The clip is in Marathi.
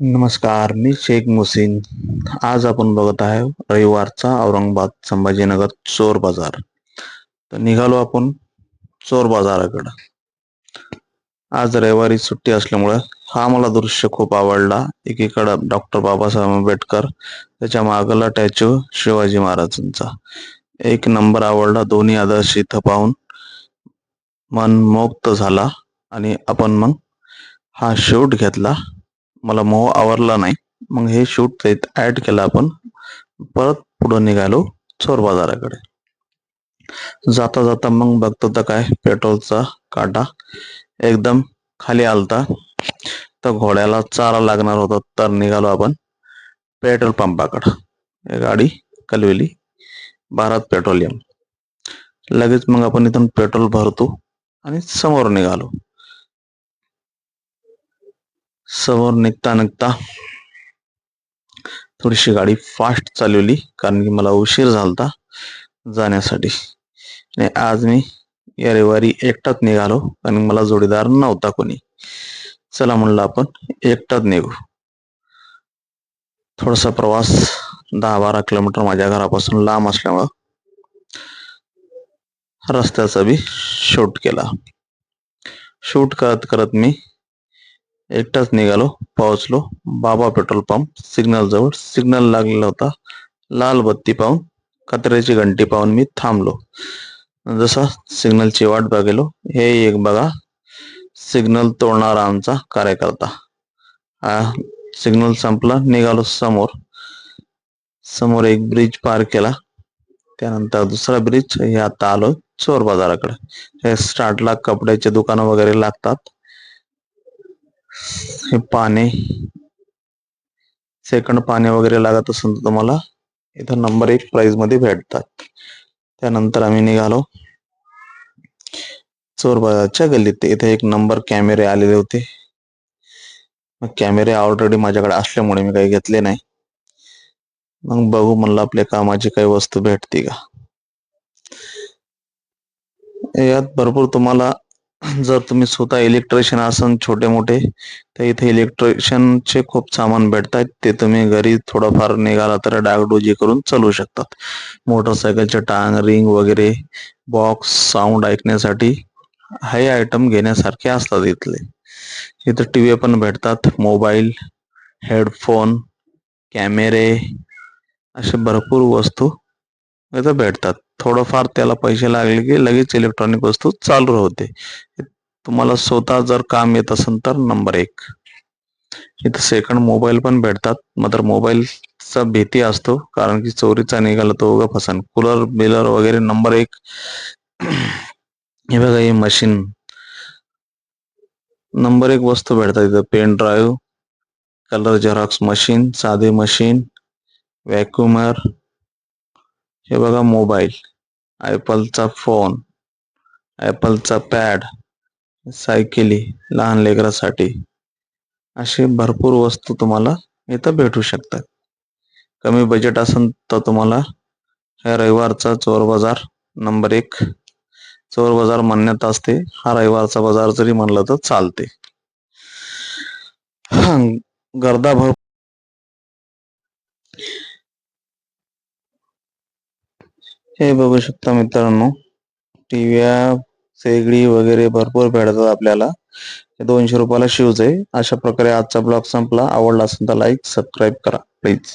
नमस्कार मी शेख मुसीन आज आपण बघत आहे रविवारचा औरंगाबाद संभाजीनगर चोर बाजार. तर निघालो आपण चोर बाजाराकडं. आज रविवारी सुट्टी असल्यामुळे हा मला दृश्य खूप आवडला. एकीकडं डॉक्टर बाबासाहेब आंबेडकर त्याच्या मागला टॅच्यू शिवाजी महाराजांचा. एक नंबर आवडला दोन्ही आदर्श इथं पाहून मन मुक्त झाला आणि आपण मग हा शूट घेतला. मला मोह आवरला नाही. मग हे शूट ऍड केलं आपण. परत पुढे निघालो चोर बाजाराकडे. जाता जाता मग बघतो तर काय पेट्रोलचा काटा एकदम खाली आलता. तर घोड्याला चारा लागणार होता तर निघालो आपण पेट्रोल पंपाकडं. गाडी कलवेली भारत पेट्रोलियम. लगेच मग आपण इथून पेट्रोल भरतो आणि समोर निघालो. समोर निघता निघता थोडीशी गाडी फास्ट चालवली कारण की मला उशीर झालता जाण्यासाठी. आणि आज मी या रविवारी एकटाच निघालो कारण मला जोडीदार नव्हता कोणी. चला म्हणलं आपण एकटाच निघू. थोडासा प्रवास दहा बारा किलोमीटर माझ्या घरापासून लांब असल्यामुळं रस्त्याचा बी शूट केला. शूट करत करत मी एकटाच निघालो पोहोचलो. बाबा पेट्रोल पंप सिग्नल जवळ. सिग्नल लागलेला होता. लाल बत्ती पाहून कचऱ्याची घंटी पाहून मी थांबलो. जसा सिग्नलची वाट बघेलो हे एक बघा. सिग्नल तोडणारा आमचा कार्यकर्ता. हा सिग्नल संपला निघालो समोर. समोर एक ब्रिज पार केला. त्यानंतर दुसरा ब्रिज हे आता आलो चोर बाजाराकडे. हे स्टार्टला कपड्याचे दुकानं वगैरे लागतात. हे पाने सेकंड पाने वगैरे लागत असेल तर तुम्हाला इथं नंबर एक प्राइसमध्ये भेटतात. त्यानंतर आम्ही निघालो. चोर बाजारच्या गल्लीत इथे एक नंबर कॅमेरे आलेले होते. कॅमेरे ऑलरेडी माझ्याकडे असल्यामुळे मी काही घेतले नाही. मग बघू म्हणलं आपल्या कामाची काही वस्तू भेटते का. यात भरपूर तुम्हाला जर तुम्ही स्वतः इलेक्ट्रिशियन असाल छोटे मोठे तर इथे इलेक्ट्रिशियनचे खूप सामान भेटतात ते तुम्ही घरी थोडंफार निघाला तर डागडोजी करून चालू शकतात. मोटरसायकलचे टांग रिंग वगैरे बॉक्स साऊंड ऐकण्यासाठी हे आयटम घेण्यासारखे असतात इथले. इथं टी व्ही पण भेटतात मोबाईल हेडफोन कॅमेरे असे भरपूर वस्तू इथं भेटतात. थोडंफार त्याला पैसे लागले की लगेच इलेक्ट्रॉनिक वस्तू चालू होते. तुम्हाला स्वतः जर काम येत असेल तर नंबर एक. इथं सेकंड मोबाईल पण भेटतात. मात्र मोबाईलचा भीती असतो कारण की चोरीचा निघाला तो उगा फसन. कूलर बिलर वगैरे नंबर एक. हे बघा ही मशीन नंबर एक वस्तू भेटतात इथं. Pen drive colour xerox machine साधे मशीन व्हॅक्युमर हे बघा मोबाईल ॲपलचा फोन ॲपलचा पॅड सायकली लहान लेकरासाठी. असे भरपूर वस्तू तुम्हाला इथं भेटू शकतात. कमी बजेट असेल तर तुम्हाला ह्या रविवारचा चोर बाजार नंबर एक. चोर बाजार म्हणण्यात असते हा रविवारचा बाजार जरी म्हणलं तर चालते. गर्दा भर हे बघू शकता मित्रांनो टीव्या सेगडी वगैरे भरपूर भेटतात आपल्याला. दोनशे रुपयाला शूज आहे अशा प्रकारे आजचा ब्लॉग संपला. आवडला असेल तर लाईक सबस्क्राईब करा प्लीज